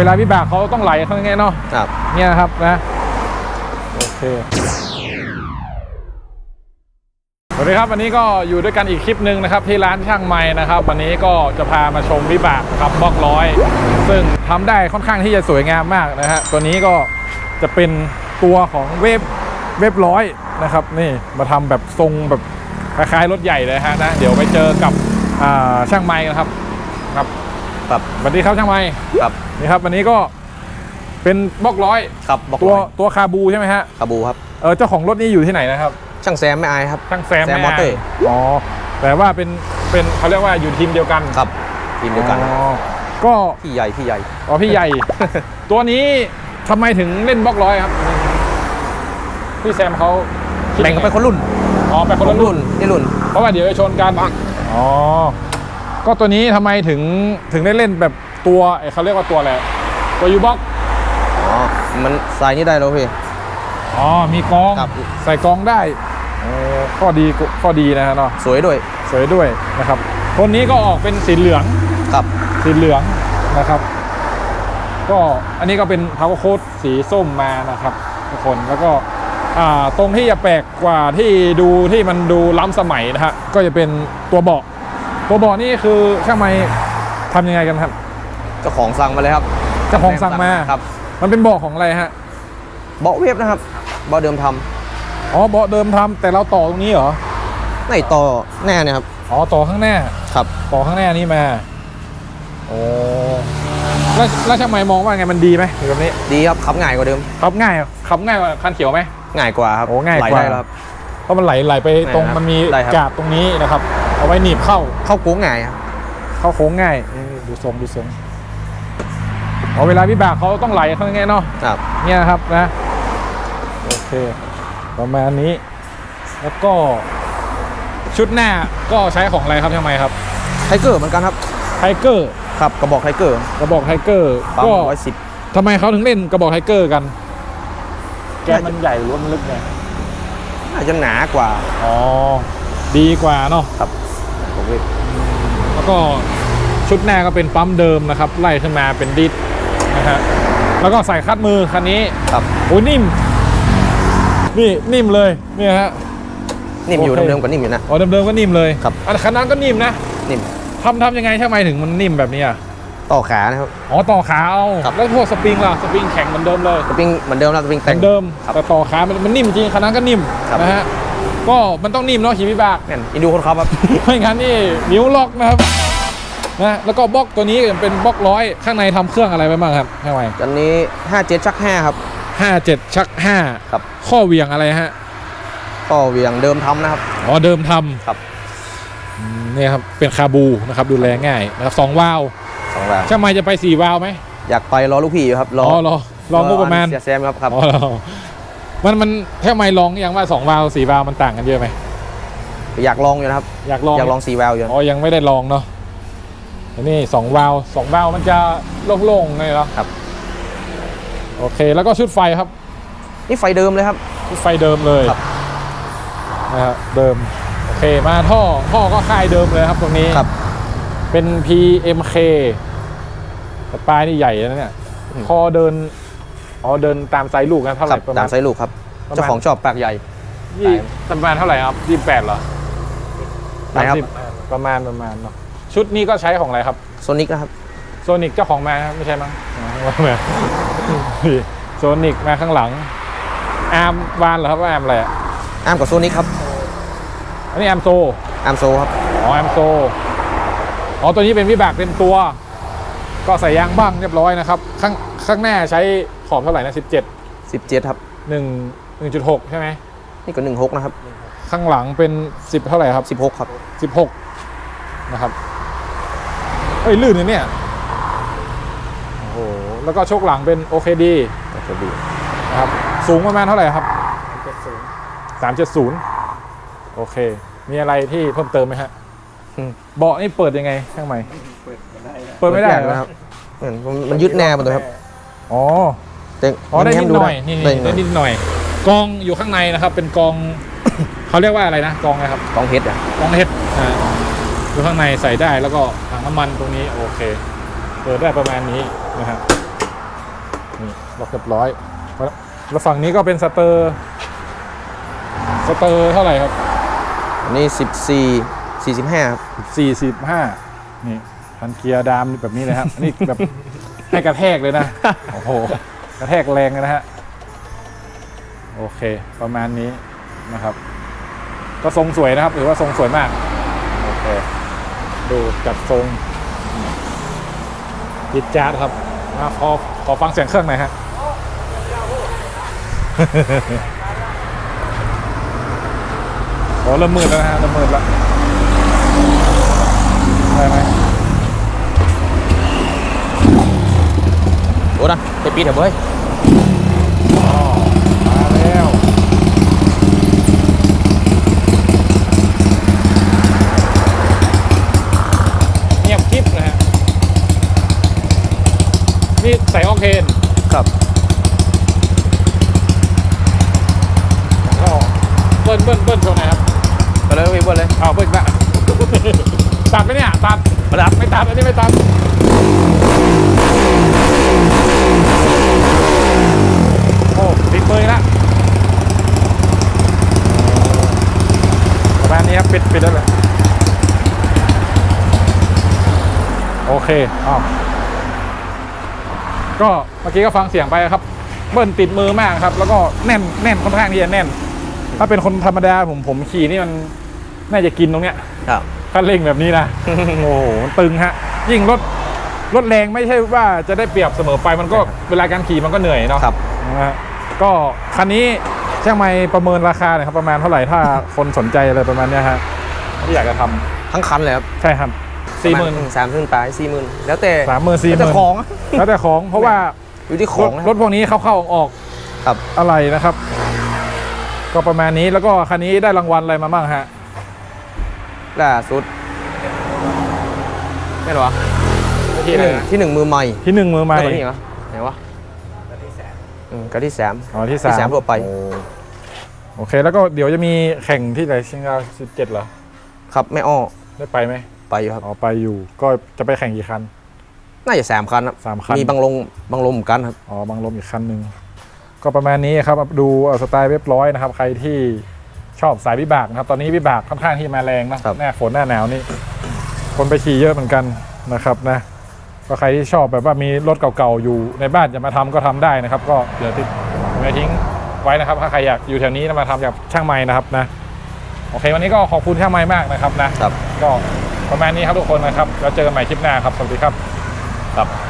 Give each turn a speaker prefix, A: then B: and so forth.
A: เวลาวิบากเขาต้องไหลเขาอย่างเงี้ยเนาะ
B: ครับ
A: เนี่ยนะครับนะโอเคสวัสดีครับวันนี้ก็อยู่ด้วยกันอีกคลิปหนึ่งนะครับที่ร้านช่างไม้นะครับวันนี้ก็จะพามาชมวิบากครับบล็อกร้อย ซึ่งทำได้ค่อนข้างที่จะสวยงามมากนะฮะตัวนี้ก็จะเป็นตัวของเวฟเวฟร้อยนะครับนี่มาทำแบบทรงแบบคล้ายๆรถใหญ่เลยฮะนะเดี๋ยวไปเจอกับอ่าช่างไม้กันครับครับ
B: ครับ
A: สวัสดีครับช่างไม้
B: ครับ
A: นี่ครับวันนี้ก็เป็นบล็อกร้อย
B: ครับบอก
A: ตัว
B: หน่อย
A: ตัวคาบูใช่ไหมฮะ
B: คาบูครับ
A: เออเจ้าของรถนี่อยู่ที่ไหนนะครับ
B: ช่างแซมไม่อายครับ
A: ช่างแซม
B: แซม
A: แม่
B: มอเตอร์
A: อ๋อแต่ว่าเป็นเป็นเขาเรียกว่าอยู่ทีมเดียวกัน
B: ครับทีมเดียวกัน
A: อ๋อก็
B: พี่ใหญ่พี่ใหญ่
A: อ๋อพี่ใหญ่ ตัวนี้ทำไมถึงเล่นบล็อกร้อยครับ พี่แซมเขาคิด
B: แบ่งกันเป็นคนรุ่น
A: อ๋อเป็นคนละรุ่น
B: นี่รุ่น
A: เพราะว่าเดี๋ยวจะชนกันอ๋อ ก็ตัวนี้ทำไมถึงถึงได้เล่นแบบตัวเอ้ยเขาเรียกว่าตัวอะไรตัวยูบ็อก
B: อ๋อ มันใส่นี่ได้แล้วพี่
A: อ๋อ มีกรอง
B: ครับ
A: ใส่กรองได้เออข้อดีข้อดีนะฮะเนาะ
B: สวยด้วย
A: สวยด้วยนะครับคนนี้ก็ออกเป็นสีเหลือง
B: ครับ
A: สีเหลืองนะครับ ก็อันนี้ก็เป็นพาวเวอร์โค้ดสีส้มมานะครับทุกคนแล้วก็อ่าตรงที่จะแปลกกว่าที่ดูที่มันดูล้ำสมัยนะฮะก็จะเป็นตัวเบาะ ตัวเบาะนี่คือช่างไม้ทำยังไงกันครับ
B: เจ้าของสั่งมาเลยครับ
A: เจ้าของสั่งมา
B: ครับ
A: มันเป็นเบาะของอะไรฮะ
B: เบาะเวฟนะครับเบาะเดิมท
A: อ๋อเบาะเดิมทำแต่เราต่อตรงนี้เหรอำ
B: ไม่ต่อแน่เนี่ยครับ
A: อ๋อต่อข้างหน้า
B: ครับ
A: ต่อข้างหน้านี่มาโอ้แล้วแล้วช่างไม้มองว่าไงมันดีไหมหรือแบบนี้
B: ดีครับขับง่ายกว่าเดิม
A: ขับง่ายเหรอขับง่ายกว่าคันเขียวไหม
B: ง่ายกว่าครับ
A: โอ้ง่าย
B: ไหล
A: กว่า
B: ได้แล้วครับ
A: เพ ราะมันไหลไหลไปตรง
B: ได้ครับ
A: มันมี
B: ได้ครับ
A: กาบตรงนี้นะครับ เอาไว้หนีบเข้า
B: เข้าโค้งง่ายครับ
A: เข้าโค้งง่ายเออดูทรงดูทรงเอาเวลาวิบากเขาต้องไหลเขาอย่างเงี้ยเนาะ
B: ครับ
A: เนี่ยนะครับนะโอเคประมาณนี้แล้วก็ชุดหน้าก็ใช้ของอะไรครับทำไมครับ
B: ไทเกอร์เหมือนกันครับ
A: ไทเกอร์
B: ครับกระบอกไทเกอร์
A: กระบอกไทเกอร์
B: ปั๊ม
A: ก็
B: ร้อยสิบ
A: ทำไมเขาถึงเล่นกระบอกไทเกอร์กัน แกนมันใหญ่หรือว่ามันลึกไง
B: น่าจะหนากว่า
A: อ๋อ ดีกว่าเนาะ
B: ผมเวฟ
A: แล้วก็ชุดหน้าก็เป็นปั๊มเดิมนะครับ ไล่ขึ้นมาเป็นดิสนะฮะแล้วก็ใส่คัดมือคันนี้
B: ครับ
A: โอ้ยนิ่ม นี่นิ่มเลยเนี่ยฮะ
B: นิ่มอยู่
A: โอเค
B: เดิมๆกว่านิ่มอยู่นะ
A: อ๋อเดิมๆก็นิ่มเลย
B: ครับ
A: อันคันนั้นก็นิ่มนะ
B: นิ่ม
A: ทำทำยังไงทำไมถึงมันนิ่มแบบนี้อะ
B: ต่อขานะครับ
A: อ๋อต่อขาเอา
B: ครับ
A: แล้วพวกสปริงล่ะสปริงแข็งเหมือนเดิมเลย
B: สปริงเหมือนเดิมนะสปริง
A: เห
B: แต่
A: มื
B: ง
A: อนเดิม
B: ครับ
A: แต่ต่อขามันมันนิ่มจริงคันนั้นก็นิ่ม
B: ครับ
A: นะฮะก็มันต้องนิ่มเนาะขี่วิบาก
B: แม่นอินดูคนขับครับ
A: ไม่งั้นนี่นิ้วล็อกนะครับนะแล้วก็บล็อกตัวนี้เป็นบล็อกร้อยข้างในทำเครื่องอะไรไปบ้างครับให้ไว
B: ตอนนี้57ชัก5ครับ
A: ห้าเจ็ดชักห้า
B: ครับ
A: ข้อเหวียงอะไรฮะ
B: ก็เหวียงเดิมทำนะครับ
A: อ๋อเดิมทำ
B: ครับ
A: อืมเนี่ยครับเป็นคาบูนะครับดูแลง่ายนะครับสองวาล์ว
B: สองแรง
A: ช่างไมจะไปสี่วาล์วไหม
B: อยากไปรอลูกพี่อยู่ครับร
A: อ๋
B: อ
A: อรอรองบประมาณ
B: เสียแซมครับครับ
A: อ๋อรอมันมันแค่ไม่ลองยังว่าสองวาล์วสี่วาล์วมันต่างกันเยอะไหม
B: อยากลองอยู่นะครับ
A: อยากลอง
B: อยากลองสีแววอยู่
A: อ๋อยังไม่ได้ลองเนาะอันนี่สองวาล์วสองวาล์วมันจะโล่งๆเลยเนาะ
B: ครับ
A: โอเคแล้วก็ชุดไฟครับ
B: นี่ไฟเดิมเลยครับ
A: ชุดไฟเดิมเลย
B: ครับ
A: นะครับเดิมโอเคมาท่อท่อก็ค่ายเดิมเลยครับตรงนี้
B: ครับ
A: เป็น PMK แต่ปลายนี่ใหญ่นะเนี่ย
B: อืม
A: พอเดินอ๋อเดินตามไซส์ลูกนะเท่าไห
B: ครั
A: ร่
B: บ
A: ประ
B: ตา
A: มาณ
B: มไซส์ลูกครับ
A: ประมาณ
B: เจ้าของชอบปากใหญ่
A: ยี่ประมาณเท่าไหร่ครับยี่แปดเหรอ
B: ไหนครับ
A: สามสิประมาณประมาณเนาะชุดนี้ก็ใช้ของอะไรครับ
B: โซนิกนะครับ
A: โซนิกเจ้าของมาครับไม่ใช่มั้งอ๋อไม่โซนิกมาข้างหลังอาร์มวานเหรอครับว่าอาร์มอะไรอะ
B: อาร์มกับโซนิกครับ
A: อันนี้อาร์มโซ
B: อาร์มโซครับ
A: อ๋ออาร์มโซอ๋อตัวนี้เป็นวิบากเต็มตัว ก็ใส่ยางบ้างเรียบร้อยนะครับ ข้างข้างหน้าใช้ขอบเท่าไหร่นะสิบเจ็ด
B: 17ครับ
A: หนึ่งหนึ่งจุดหกใช่ไหม
B: นี่ก็16นะครับ
A: ข้างหลังเป็นสิบเท่าไหร่ครับ
B: 16ครับ
A: สิบหกนะครับเอ้ยลื่นเลยเนี่ยโอ้โหแล้วก็โชคหลังเป็นโอเคดี
B: โอเคดี
A: นะครับสูงประมาณเท่าไหร่ครับสามเจ็ดศูนย์โอเค มีอะไรที่เพิ่มเติมไหมฮะ
B: อืม
A: เบาะนี่เปิดยังไงข้างในเปิดไม่ได้
B: เปิ
A: เหรอ
B: นะครับ เหมือนมันยึดแน่มันตัวครับ
A: อ๋อ
B: แต่
A: อ๋อได้นิดหน่อยนี่
B: ได้
A: นี่ได้นิดหน่อย กองอยู่ข้างในนะครับ เป็นกอง เขาเรียกว่าอะไรนะกองอะไรครับ
B: กองเพชรอะ
A: กองเฮ็ดอ่าอยู่ข้างในใส่ได้แล้วก็ถังน้ำมันตรงนี้โอเคเปิดได้ประมาณนี้นะฮะล็อกเรียบร้อยแล้วฝั่งนี้ก็เป็นสเตอร์สเตอร์เท่าไหร่ครับ
B: อันนี้สิบสี่สี่สิบห้าครับ
A: สี่สิบห้านี่ พันเกียร์ดามแบบนี้เลยครับ อันนี้แบบให้กระแทกเลยนะ โอ้โห กระแทกแรงเลยนะฮะ โอเค ประมาณนี้นะครับ ก็ทรงสวยนะครับ ถือว่าทรงสวยมาก โอเค ดูจัดทรงจิดจาร์ดครับมาขอขอฟังเสียงเครื่องหน่อยฮะโอ้เริ่มมืดแล้วนะฮะเริ่มมืดแล้วได้ไหม
B: โอ้นะไปปีดเถอะเว้ย
A: อ๋อมาแล้วเงียบกริบนะฮะนี่ใส่ออกเทน
B: ครับ
A: ก็เบิ้ลเบิ้ลเบิ้ลโชว์หน่อยครับ
B: ไปเลยพี่บอลเลย
A: เอาเบิ้ลละตัดไหมเนี่ยตัด
B: มาดับ
A: ไม่ตัดอันนี้ไม่ตัด โอ้ติดเบยละประมาณนี้ครับ ปิดปิดได้เลย โอ เคอ้าวก็เมื่อกี้ก็ฟังเสียงไปครับ เบิ้ลติดมือมากครับ แล้วก็แน่นแน่นค่อนข้างที่จะแน่น ถ้าเป็นคนธรรมดาผมผมขี่นี่มันน่าจะกินตรงเนี้ย
B: ครับ
A: คันเร่งแบบนี้นะ โอ้โหมันตึงฮะ ยิ่งรถรถแรงไม่ใช่ว่าจะได้เปรียบเสมอไปมันก็เวลาการขี่มันก็เหนื่อยเนาะ
B: ครับ
A: นะฮะก็คันนี้ช่างไม่ประเมินราคาหน่อยครับประมาณเท่าไหร่ถ้าคนสนใจอะไรประมาณเนี้ยฮะที่อยากจะทำ
B: ทั้งคันเลยครับ
A: ใช่ครับ สี่หมื่น
B: สามหมื่นปลายสี่หมื่นแล้วแต่
A: สามหมื่นสี่ห
B: แล้วแต่
A: มื่น
B: ของ
A: แล้วแต่ของเพราะว่า
B: อยู่ที่ข
A: ร
B: อง
A: ถ
B: นะ
A: รถพวกนี้เข้าเข้าออก
B: ครับ
A: ๆอะไรนะครับ ก็ประมาณนี้แล้วก็คันนี้ได้รางวัลอะไรมาบ้างฮะ
B: ล่าสุดไม่หรอวะ
A: ที่
B: ที่
A: ไห
B: ห
A: น
B: นึ่งที่หนึ่งมือใหม่
A: ที่หนึ่งมือใหม่
B: แล้วก็นี่เหรอไหนวะอืมกับที่สาม
A: อ๋อที่
B: ที่
A: สาม
B: สามทั่วไป
A: โอ้โอเคแล้วก็เดี๋ยวจะมีแข่งที่ไหนชิงดาวสิบเจ็ดเหรอ
B: ครับไม่อ้อ
A: ได้ไปไหม
B: ไปอยู่ครับ
A: อ๋อไปอยู่ก็จะไปแข่งกี่คัน
B: น่าจะสามคันครับ
A: สามคัน
B: มีบางลงบางลมเหมือนกันครับ
A: อ๋อบางลมอีกคันหนึ่งก็ประมาณนี้ครับดูเอาสไตล์เรียบร้อยนะครับ ใครที่ชอบสายวิบากนะครับ ตอนนี้วิบากค่อนข้างที่มาแรงนะหน้าฝนหน้าหนาวนี่คนไปขี่เยอะเหมือนกันนะครับนะก็ใครที่ชอบแบบว่ามีรถเก่าๆอยู่ในบ้านจะมาทำก็ทำได้นะครับ ก็เดี๋ยวติดไม่ทิ้งไว้นะครับ ถ้าใครอยากอยู่แถวนี้มาทำกับช่างไม้นะครับนะโอเค วันนี้ก็ขอบคุณช่างไม้มากนะครับนะ
B: ครับ
A: ก็ ประมาณนี้ครับทุกคนนะครับ แล้วเจอกันใหม่คลิปหน้าครับ สวัสดีครับ
B: ครับ